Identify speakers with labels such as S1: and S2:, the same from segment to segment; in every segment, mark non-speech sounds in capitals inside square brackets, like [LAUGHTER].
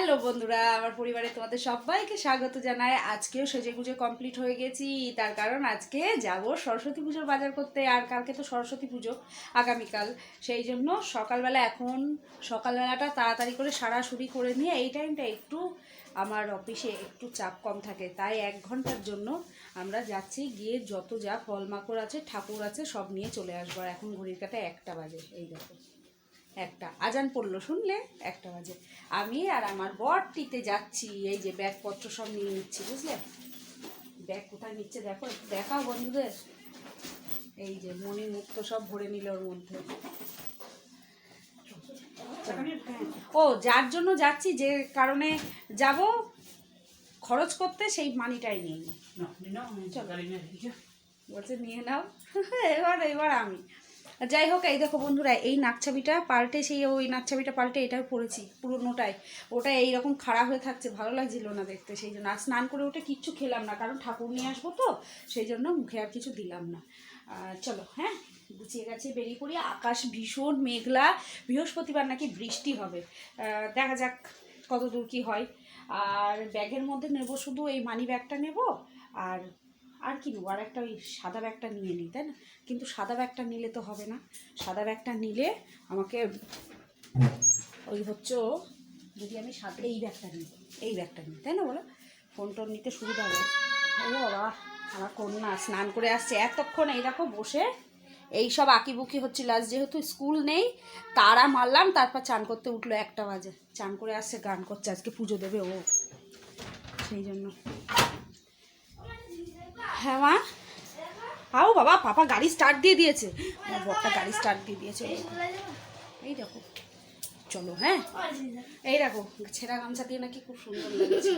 S1: Hello বন্ধুরা, আমার পরিবারে তোমাদের সবাইকে স্বাগত জানাই। আজকেও সেজে গুজে কমপ্লিট হয়ে গেছি। তার কারণ আজকে যাব সরস্বতী পুজোর বাজার করতে, আর কালকে তো সরস্বতী পুজো আগামীকাল। সেই জন্য সকালবেলা এখন, সকালবেলাটা তাড়াতাড়ি করে সারাসুরি করে নিয়ে, এই টাইমটা একটু আমার অফিসে একটু চাপ কম থাকে। তাই এক ঘণ্টার জন্য আমরা যাচ্ছি, গিয়ে যত যা ফল মাকড় আছে, ঠাকুর আছে, সব নিয়ে চলে আসব। আর এখন ঘড়ির কাটা একটা বাজে, এই দেখো। একটা আজান পড়ল শুনলে? একটা বাজে। আমি আর আমার বরটিতে যাচ্ছি এই যে ব্যাগপত্র সব নিয়ে নিচ্ছি বুঝলে? ব্যাগ কোথায় নিচ্ছে দেখো একটু দেখাও বন্ধুদের। এই যে মণি মুক্ত সব ভরে নিল ওর মধ্যে। ও যার জন্য যাচ্ছি যে কারণে যাব খরচ করতে সেই মানিটাই নিয়ে নি। বলছে নিয়ে নাও। [LAUGHS] এবার এবার আমি। যাই হোক, এই দেখো বন্ধুরা, এই নাকছাবিটা পাল্টে, সেই ওই নাকছাবিটা পাল্টে এটাও পরেছি পুরোনোটাই। ওটা এইরকম খাড়া হয়ে থাকছে, ভালো লাগছিল না দেখতে সেই জন্য। আর স্নান করে ওটা কিচ্ছু খেলাম না, কারণ ঠাকুর নিয়ে আসব তো, সেই জন্য মুখে আর কিছু দিলাম না। চলো হ্যাঁ গুছিয়ে গেছে, বেরিয়ে পড়ি। আকাশ ভীষণ মেঘলা, বৃহস্পতিবার নাকি বৃষ্টি হবে। দেখা যাক কত দূর কী হয়। আর ব্যাগের মধ্যে নেব শুধু, এই মানি ব্যাগটা নেব, আর আর কি নেব আর একটা ওই সাদা ব্যাগটা নিয়ে নিই, তাই না? কিন্তু সাদা ব্যাগটা নিলে তো হবে না। সাদা ব্যাগটা নিলে আমাকে ওই হচ্ছে যদি আমি সাদা, এই ব্যাগটা নিই, এই ব্যাগটা নিই, তাই না বলো? ফোন টোন নিতে সুবিধা হবে। ও বাবা, আমার কন্যা স্নান করে আসছে। এতক্ষণ এই দেখো বসে এই সব আঁকিবুকি হচ্ছিল। আজ যেহেতু স্কুল নেই, তারা মারলাম, তারপর চান করতে উঠল একটা বাজে। চান করে আসছে, গান করছে, আজকে পুজো দেবে ও। সেই জন্য। হ্যাঁ মা? আও বাবা পাপা গাড়ি স্টার্ট দিয়ে দিয়েছে। আমার বরটা গাড়ি স্টার্ট দিয়ে দিয়েছে। এই দেখো। চলো হ্যাঁ? এই দেখো ছেঁড়া গামছা দিয়ে নাকি খুব সুন্দর লাগছে।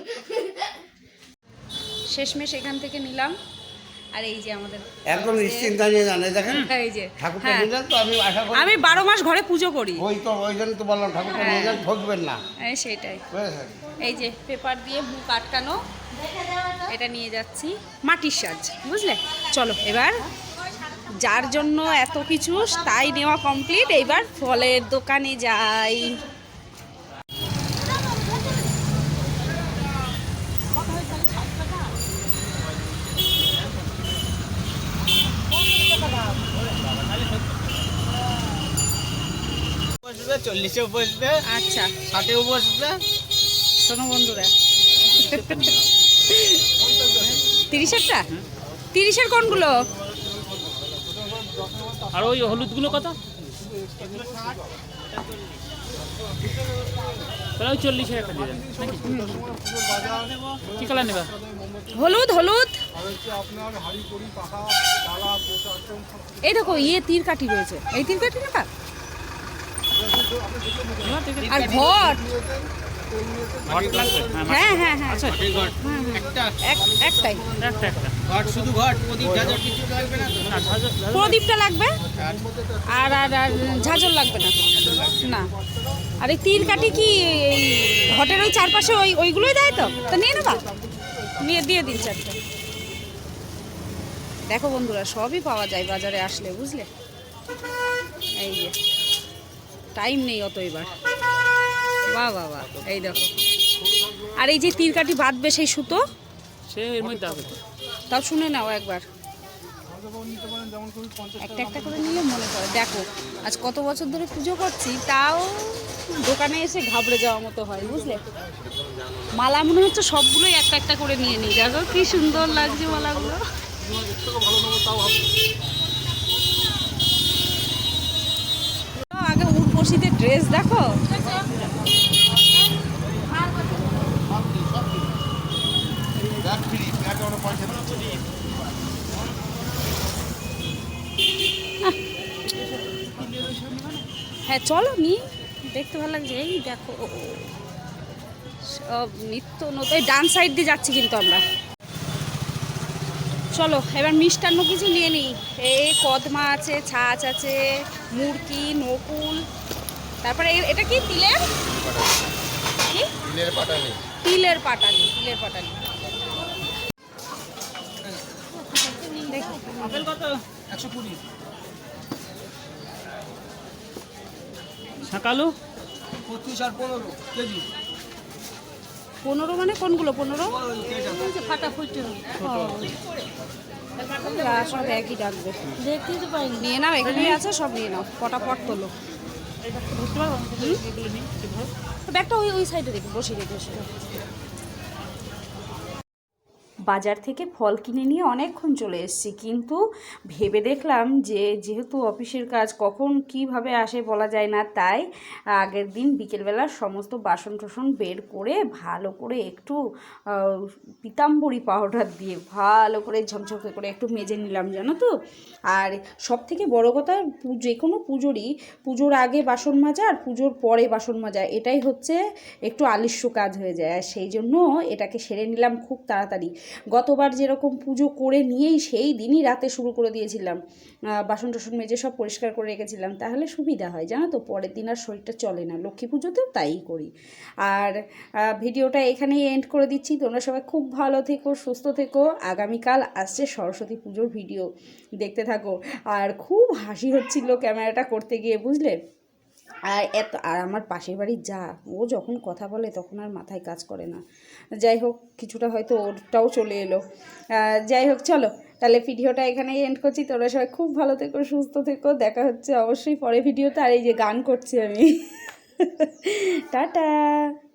S1: শেষমেশ এখান থেকে নিলাম। আর এই যে আমাদের
S2: একদম নিশ্চিন্তা নিয়ে জানে দেখেন।
S1: এই যে
S2: ঠাকুরটা
S1: হ্যাঁ।
S2: নিয়ে যান তো আমি আশা করি
S1: আমি বারো মাস ঘরে পুজো করি।
S2: ওই তো ওই জন্য তো বললাম ঠাকুরটা নিয়ে যান ঠকবেন না।
S1: এই সেটাই। এই যে পেপার দিয়ে মুখ আটকানো। এটা নিয়ে যাচ্ছি মাটির সাজ বুঝলে? চলো এবার যার জন্য এত কিছু তাই নেওয়া কমপ্লিট এইবার ফলের দোকানে যাই।
S3: বসবে চল্লিশেও বসবে
S1: আচ্ছা।
S3: ষাটেও বসবে।
S1: শোনো বন্ধুরা। তিরিশেরটা? তিরিশের কোনগুলো?
S4: আর ওই হলুদগুলো কত? তাহলে দেন কালার নেবা?
S1: হলুদ হলুদ। এই দেখো ইয়ে তীর কাঠি রয়েছে। এই তীর কাঠি না আর
S4: লাগবে হ্যাঁ
S1: হ্যাঁ হ্যাঁ। হ্যাঁ
S4: আচ্ছা
S3: একটা
S1: এক- একটাই।
S4: একটা একটা।
S3: ঘট শুধু ঘট প্রদীপ ঝাঁঝর কিছু লাগবে না? তো
S4: না ঝাঁঝর- ঝাঁঝর-
S1: প্রদীপটা লাগবে? আর? আর আর ঝাঁঝর লাগবে না? না। আর এই তীর কাঠি কি এই ঘটের ওই চারপাশে ওই ওইগুলোই দেয় তো? তো নিয়ে নেবা? নিয়ে দিয়ে দিন চারটে। দেখো বন্ধুরা সবই পাওয়া যায় বাজারে আসলে বুঝলে? এই যে টাইম নেই অত এবার। বাহ বাহ বাহ এই দেখো। আর এই যে তীরকাঠি বাঁধবে সেই সুতো?
S4: সে এর মধ্যে হবে।
S1: তাও শুনে নাও একবার। একটা একটা করে নিলে মনে পড়ে। দেখো আজ কত বছর ধরে পুজো করছি তাও দোকানে এসে ঘাবড়ে যাওয়ার মতো হয় বুঝলে? মালা মনে হচ্ছে সবগুলোই একটা একটা করে নিয়ে নিই। দেখো কি সুন্দর লাগছে মালাগুলো। আগে উর্বশীদের ড্রেস দেখো? হ্যাঁ চলো নি দেখতে ভালো লাগছে। এই দেখো সব নিত্য নতুন এই ডান সাইড দিয়ে যাচ্ছি কিন্তু আমরা। চলো এবার মিষ্টান্ন কিছু নিয়ে নিই। এই কদমা আছে ছাঁচ আছে মুরকি নকুল। তারপরে এটা কি তিলের? কি? তিলের পাটালি তিলের পাটালি। দেখি
S3: আপেল কত? একশো কুড়ি।
S4: শাঁকালু?
S3: পঁচিশ আর পনেরো কেজি।
S1: পনেরো মানে কোনগুলো পনেরো?
S5: ফাটা ফুটে
S1: সব একই ডাকবে।
S5: দেখতেই তো পাইনি।
S1: নিয়ে নাও এখানেই আছে সব নিয়ে নাও। পটাপট তোলো। ব্যাগটা ওই ওই সাইডে রেখে বসে রেখে। বাজার থেকে ফল কিনে নিয়ে অনেকক্ষণ চলে এসেছি। কিন্তু ভেবে দেখলাম যে, যেহেতু অফিসের কাজ কখন কীভাবে আসে বলা যায় না, তাই আগের দিন বিকেলবেলা সমস্ত বাসন টাসন বের করে ভালো করে একটু পিতাম্বরী পাউডার দিয়ে ভালো করে ঝকঝকে করে একটু মেজে নিলাম, জানো তো? আর সব থেকে বড় কথা যে কোনো পুজোরই, পুজোর আগে বাসন মাজা আর পুজোর পরে বাসন মাজা, এটাই হচ্ছে একটু আলিস্য কাজ হয়ে যায়। আর সেই জন্য এটাকে সেরে নিলাম খুব তাড়াতাড়ি। গতবার যেরকম পুজো করে নিয়েই সেই দিনই রাতে শুরু করে দিয়েছিলাম। বাসন টাসন মেজে সব পরিষ্কার করে রেখেছিলাম। তাহলে সুবিধা হয়, জানো তো? পরের দিন আর শরীরটা চলে না। লক্ষ্মী পুজোতেও তাই করি। আর ভিডিওটা এখানেই এন্ড করে দিচ্ছি। তোমরা সবাই খুব ভালো থেকো, সুস্থ থেকো। আগামীকাল আসছে সরস্বতী পুজোর ভিডিও। দেখতে থাকো। আর খুব হাসি হচ্ছিল ক্যামেরাটা করতে গিয়ে, বুঝলে? আর এত, আর আমার পাশের বাড়ির যা, ও যখন কথা বলে তখন আর মাথায় কাজ করে না। যাই হোক, কিছুটা হয়তো ওরটাও চলে এলো। যাই হোক, চলো, তাহলে ভিডিওটা এখানেই এন্ড করছি। তোরা সবাই খুব ভালো থেকো, সুস্থ থেকো। দেখা হচ্ছে অবশ্যই পরে ভিডিওতে। আর এই যে গান করছি আমি। [LAUGHS] টাটা!